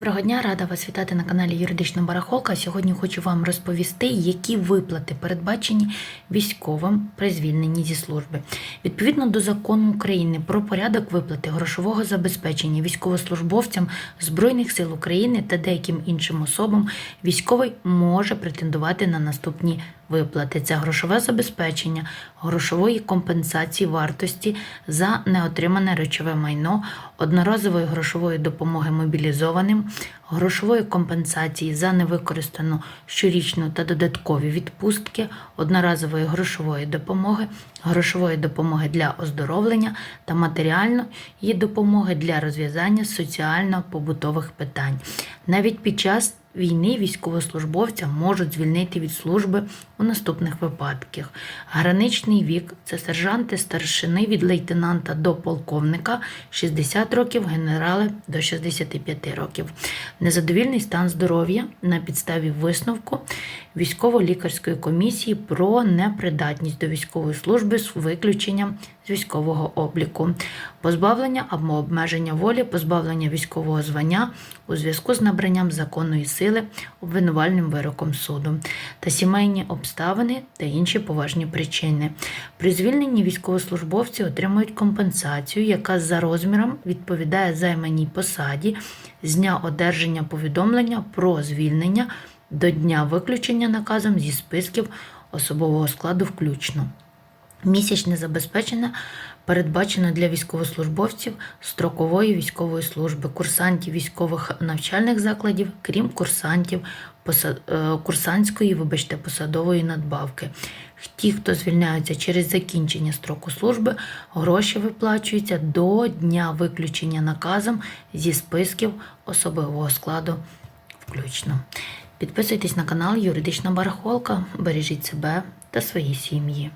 Доброго дня, рада вас вітати на каналі Юридична Барахолка. Сьогодні хочу вам розповісти, які виплати передбачені військовим при звільненні зі служби. Відповідно до закону України про порядок виплати грошового забезпечення військовослужбовцям Збройних сил України та деяким іншим особам, військовий може претендувати на наступні виплати. Це грошове забезпечення, грошової компенсації вартості за неотримане речове майно, одноразової грошової допомоги мобілізованим, грошової компенсації за невикористану щорічну та додаткові відпустки, одноразової грошової допомоги, грошової допомоги для оздоровлення та матеріальної допомоги для розв'язання соціально-побутових питань. Навіть під час війни військовослужбовця можуть звільнити від служби у наступних випадках. Граничний вік це сержанти старшини від лейтенанта до полковника, 60 років, генерали до 65 років. Незадовільний стан здоров'я на підставі висновку військово-лікарської комісії про непридатність до військової служби з виключенням з військового обліку, позбавлення або обмеження волі, позбавлення військового звання у зв'язку з набранням законної сили обвинувальним вироком суду та сімейні обставини та інші поважні причини. При звільненні військовослужбовці отримують компенсацію, яка за розміром відповідає займаній посаді з дня одержання повідомлення про звільнення до дня виключення наказом зі списків особового складу включно. Місячне забезпечення передбачено для військовослужбовців строкової військової служби, курсантів військових навчальних закладів, крім курсантів е, курсантської, вибачте, посадової надбавки. Ті, хто звільняються через закінчення строку служби, гроші виплачуються до дня виключення наказом зі списків особового складу включно. Підписуйтесь на канал Юридична Барахолка, бережіть себе та свої сім'ї.